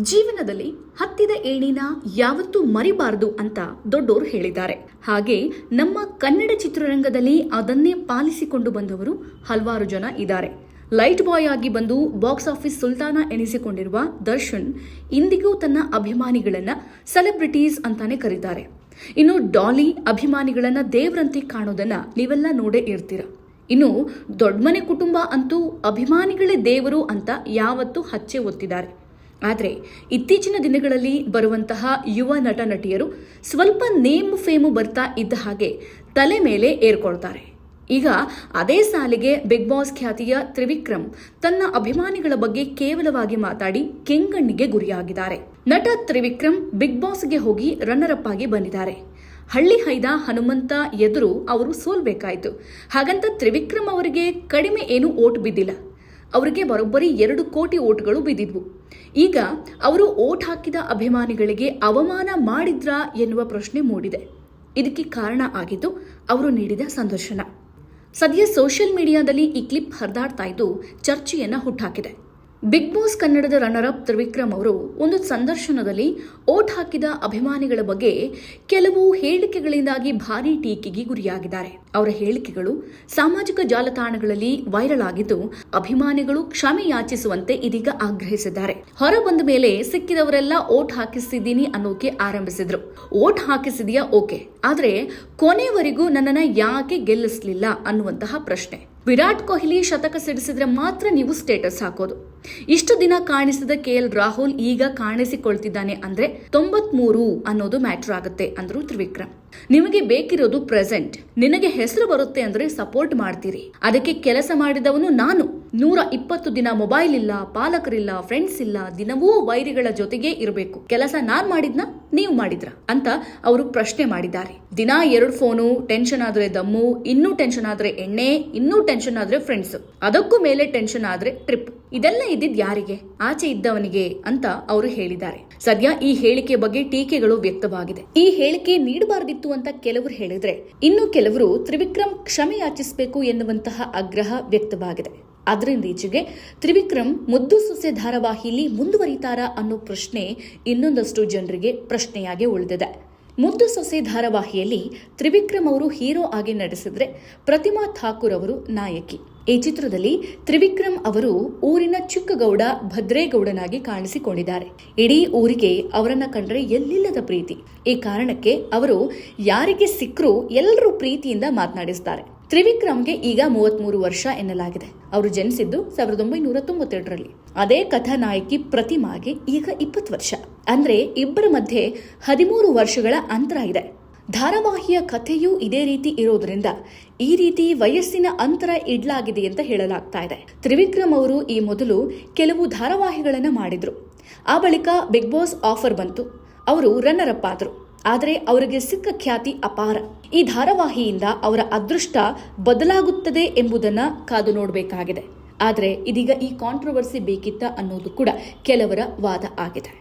ಜೀವನದಲ್ಲಿ ಹತ್ತಿದ ಏಣಿನ ಯಾವತ್ತೂ ಮರಿಬಾರದು ಅಂತ ದೊಡ್ಡೋರು ಹೇಳಿದ್ದಾರೆ. ಹಾಗೆ ನಮ್ಮ ಕನ್ನಡ ಚಿತ್ರರಂಗದಲ್ಲಿ ಅದನ್ನೇ ಪಾಲಿಸಿಕೊಂಡು ಬಂದವರು ಹಲವಾರು ಜನ ಇದ್ದಾರೆ. ಲೈಟ್ ಬಾಯ್ ಆಗಿ ಬಂದು ಬಾಕ್ಸ್ ಆಫೀಸ್ ಸುಲ್ತಾನ ಎನಿಸಿಕೊಂಡಿರುವ ದರ್ಶನ್ ಇಂದಿಗೂ ತನ್ನ ಅಭಿಮಾನಿಗಳನ್ನ ಸೆಲೆಬ್ರಿಟೀಸ್ ಅಂತಾನೆ ಕರೀತಾರೆ. ಇನ್ನು ಡಾಲಿ ಅಭಿಮಾನಿಗಳನ್ನ ದೇವರಂತೆ ಕಾಣೋದನ್ನ ನೀವೆಲ್ಲ ನೋಡೇ ಇರ್ತೀರ. ಇನ್ನು ದೊಡ್ಡ ಮನೆ ಕುಟುಂಬ ಅಂತೂ ಅಭಿಮಾನಿಗಳೇ ದೇವರು ಅಂತ ಯಾವತ್ತೂ ಹಚ್ಚೆ ಒತ್ತಿದ್ದಾರೆ. ಆದರೆ ಇತ್ತೀಚಿನ ದಿನಗಳಲ್ಲಿ ಬರುವಂತಹ ಯುವ ನಟ ನಟಿಯರು ಸ್ವಲ್ಪ ನೇಮ್ ಫೇಮು ಬರ್ತಾ ಇದ್ದ ಹಾಗೆ ತಲೆ ಮೇಲೆ ಏರ್ಕೊಳ್ತಾರೆ. ಈಗ ಅದೇ ಸಾಲಿಗೆ ಬಿಗ್ ಬಾಸ್ ಖ್ಯಾತಿಯ ತ್ರಿವಿಕ್ರಮ್ ತನ್ನ ಅಭಿಮಾನಿಗಳ ಬಗ್ಗೆ ಕೇವಲವಾಗಿ ಮಾತಾಡಿ ಕೆಂಗಣ್ಣಿಗೆ ಗುರಿಯಾಗಿದ್ದಾರೆ. ನಟ ತ್ರಿವಿಕ್ರಮ್ ಬಿಗ್ ಬಾಸ್ಗೆ ಹೋಗಿ ರನ್ನರ್ ಅಪ್ ಆಗಿ ಬಂದಿದ್ದಾರೆ. ಹಳ್ಳಿ ಹೈದ ಹನುಮಂತ ಎದುರು ಅವರು ಸೋಲ್ಬೇಕಾಯಿತು. ಹಾಗಂತ ತ್ರಿವಿಕ್ರಮ್ ಅವರಿಗೆ ಕಡಿಮೆ ಏನು ಓಟ್ ಬಿದ್ದಿಲ್ಲ. ಅವರಿಗೆ ಬರೋಬ್ಬರಿ ಎರಡು ಕೋಟಿ ಓಟ್ಗಳು ಬಿದ್ದಿದ್ವು. ಈಗ ಅವರು ಓಟ್ ಹಾಕಿದ ಅಭಿಮಾನಿಗಳಿಗೆ ಅವಮಾನ ಮಾಡಿದ್ರಾ ಎನ್ನುವ ಪ್ರಶ್ನೆ ಮೂಡಿದೆ. ಇದಕ್ಕೆ ಕಾರಣ ಆಗಿದ್ದು ಅವರು ನೀಡಿದ ಸಂದರ್ಶನ. ಸದ್ಯ ಸೋಷಿಯಲ್ ಮೀಡಿಯಾದಲ್ಲಿ ಈ ಕ್ಲಿಪ್ ಹರಿದಾಡ್ತಾ ಇದ್ದು ಚರ್ಚೆಯನ್ನು ಹುಟ್ಟಾಕಿದೆ. ಬಿಗ್ ಬಾಸ್ ಕನ್ನಡದ ರನ್ನರ್ ಅಪ್ ತ್ರಿವಿಕ್ರಮ್ ಅವರು ಒಂದು ಸಂದರ್ಶನದಲ್ಲಿ ಓಟ್ ಹಾಕಿದ ಅಭಿಮಾನಿಗಳ ಬಗ್ಗೆ ಕೆಲವು ಹೇಳಿಕೆಗಳಿಂದಾಗಿ ಭಾರೀ ಟೀಕೆಗೆ ಗುರಿಯಾಗಿದ್ದಾರೆ. ಅವರ ಹೇಳಿಕೆಗಳು ಸಾಮಾಜಿಕ ಜಾಲತಾಣಗಳಲ್ಲಿ ವೈರಲ್ ಆಗಿದ್ದು, ಅಭಿಮಾನಿಗಳು ಕ್ಷಮೆ ಯಾಚಿಸುವಂತೆ ಇದೀಗ ಆಗ್ರಹಿಸಿದ್ದಾರೆ. ಹೊರ ಬಂದ ಮೇಲೆ ಸಿಕ್ಕಿದವರೆಲ್ಲ ಓಟ್ ಹಾಕಿಸಿದ್ದೀನಿ ಅನ್ನೋಕೆ ಆರಂಭಿಸಿದ್ರು. ಓಟ್ ಹಾಕಿಸಿದೀಯಾ ಓಕೆ, ಆದರೆ ಕೊನೆವರೆಗೂ ನನ್ನನ್ನು ಯಾಕೆ ಗೆಲ್ಲಿಸಲಿಲ್ಲ ಅನ್ನುವಂತಹ ಪ್ರಶ್ನೆ. ವಿರಾಟ್ ಕೊಹ್ಲಿ ಶತಕ ಸಿಡಿಸಿದ್ರೆ ಮಾತ್ರ ನೀವು ಸ್ಟೇಟಸ್ ಹಾಕೋದು. ಇಷ್ಟು ದಿನ ಕಾಣಿಸಿದ ಕೆ ಎಲ್ ರಾಹುಲ್ ಈಗ ಕಾಣಿಸಿಕೊಳ್ತಿದ್ದಾನೆ ಅಂದ್ರೆ ತೊಂಬತ್ಮೂರು ಅನ್ನೋದು ಮ್ಯಾಟರ್ ಆಗುತ್ತೆ ಅಂದ್ರು ತ್ರಿವಿಕ್ರಮ್. ನಿಮಗೆ ಬೇಕಿರೋದು ಪ್ರೆಸೆಂಟ್. ನಿನಗೆ ಹೆಸರು ಬರುತ್ತೆ ಅಂದ್ರೆ ಸಪೋರ್ಟ್ ಮಾಡ್ತೀರಿ. ಅದಕ್ಕೆ ಕೆಲಸ ಮಾಡಿದವನು ನಾನು. ನೂರ ಇಪ್ಪತ್ತು ದಿನ ಮೊಬೈಲ್ ಇಲ್ಲ, ಪಾಲಕರಿಲ್ಲ, ಫ್ರೆಂಡ್ಸ್ ಇಲ್ಲ, ದಿನವೂ ವೈರಿಗಳ ಜೊತೆಗೆ ಇರಬೇಕು. ಕೆಲಸ ನಾನ್ ಮಾಡಿದ್ನ? ನೀವು ಮಾಡಿದ್ರ ಅಂತ ಅವರು ಪ್ರಶ್ನೆ ಮಾಡಿದ್ದಾರೆ. ದಿನ ಎರಡು ಫೋನು, ಟೆನ್ಷನ್ ಆದ್ರೆ ದಮ್ಮು, ಇನ್ನೂ ಟೆನ್ಷನ್ ಆದ್ರೆ ಎಣ್ಣೆ, ಇನ್ನೂ ಟೆನ್ಷನ್ ಆದ್ರೆ ಫ್ರೆಂಡ್ಸ್. ಅದಕ್ಕೂ ಮೇಲೆ ಟೆನ್ಷನ್ ಆದ್ರೆ ಟ್ರಿಪ್. ಇದೆಲ್ಲ ಇದ್ದಿದ್ ಯಾರಿಗೆ? ಆಚೆ ಇದ್ದವನಿಗೆ ಅಂತ ಅವರು ಹೇಳಿದ್ದಾರೆ. ಸದ್ಯ ಈ ಹೇಳಿಕೆ ಬಗ್ಗೆ ಟೀಕೆಗಳು ವ್ಯಕ್ತವಾಗಿದೆ. ಈ ಹೇಳಿಕೆ ನೀಡಬಾರದಿತ್ತು ಅಂತ ಕೆಲವರು ಹೇಳಿದ್ರೆ, ಇನ್ನು ಕೆಲವರು ತ್ರಿವಿಕ್ರಮ್ ಕ್ಷಮೆ ಯಾಚಿಸಬೇಕು ಎನ್ನುವಂತಹ ಆಗ್ರಹ ವ್ಯಕ್ತವಾಗಿದೆ. ಅದರಿಂದ ಈಚೆಗೆ ತ್ರಿವಿಕ್ರಮ್ ಮುದ್ದು ಸೊಸೆ ಧಾರಾವಾಹಿಲಿ ಮುಂದುವರಿತಾರಾ ಅನ್ನೋ ಪ್ರಶ್ನೆ ಇನ್ನೊಂದಷ್ಟು ಜನರಿಗೆ ಪ್ರಶ್ನೆಯಾಗಿ ಉಳಿದಿದೆ. ಮುದ್ದು ಸೊಸೆ ಧಾರಾವಾಹಿಯಲ್ಲಿ ತ್ರಿವಿಕ್ರಮ್ ಅವರು ಹೀರೋ ಆಗಿ ನಟಿಸಿದ್ರೆ ಪ್ರತಿಮಾ ಠಾಕೂರ್ ಅವರು ನಾಯಕಿ. ಈ ಚಿತ್ರದಲ್ಲಿ ತ್ರಿವಿಕ್ರಮ್ ಅವರು ಊರಿನ ಚಿಕ್ಕಗೌಡ ಭದ್ರೇಗೌಡನಾಗಿ ಕಾಣಿಸಿಕೊಂಡಿದ್ದಾರೆ. ಇಡೀ ಊರಿಗೆ ಅವರನ್ನ ಕಂಡರೆ ಎಲ್ಲಿಲ್ಲದ ಪ್ರೀತಿ. ಈ ಕಾರಣಕ್ಕೆ ಅವರು ಯಾರಿಗೆ ಸಿಕ್ಕರೂ ಎಲ್ಲರೂ ಪ್ರೀತಿಯಿಂದ ಮಾತನಾಡಿಸ್ತಾರೆ. ತ್ರಿವಿಕ್ರಮ್ಗೆ ಈಗ ಮೂವತ್ಮೂರು ವರ್ಷ ಎನ್ನಲಾಗಿದೆ. ಅವರು ಜನಿಸಿದ್ದು ಸಾವಿರದ ಒಂಬೈನೂರ ತೊಂಬತ್ತೆರಡರಲ್ಲಿ. ಅದೇ ಕಥಾನಾಯಕಿ ಪ್ರತಿಮಾಗೆ ಈಗ ಇಪ್ಪತ್ತು ವರ್ಷ. ಅಂದ್ರೆ ಇಬ್ಬರ ಮಧ್ಯೆ ಹದಿಮೂರು ವರ್ಷಗಳ ಅಂತರ ಇದೆ. ಧಾರಾವಾಹಿಯ ಕಥೆಯೂ ಇದೇ ರೀತಿ ಇರೋದ್ರಿಂದ ಈ ರೀತಿ ವಯಸ್ಸಿನ ಅಂತರ ಇಡ್ಲಾಗಿದೆ ಅಂತ ಹೇಳಲಾಗ್ತಾ ಇದೆ. ತ್ರಿವಿಕ್ರಮ್ ಅವರು ಈ ಮೊದಲು ಕೆಲವು ಧಾರಾವಾಹಿಗಳನ್ನು ಮಾಡಿದ್ರು. ಆ ಬಳಿಕ ಬಿಗ್ ಬಾಸ್ ಆಫರ್ ಬಂತು. ಅವರು ರನ್ನರ್ ಆದ್ರು. ಆದರೆ ಅವರಿಗೆ ಸಿಕ್ಕ ಖ್ಯಾತಿ ಅಪಾರ. ಈ ಧಾರಾವಾಹಿಯಿಂದ ಅವರ ಅದೃಷ್ಟ ಬದಲಾಗುತ್ತದೆ ಎಂಬುದನ್ನ ಕಾದು ನೋಡಬೇಕಾಗಿದೆ. ಆದರೆ ಇದೀಗ ಈ ಕಾಂಟ್ರವರ್ಸಿ ಬೇಕಿತ್ತ ಅನ್ನೋದು ಕೂಡ ಕೆಲವರ ವಾದ ಆಗಿದೆ.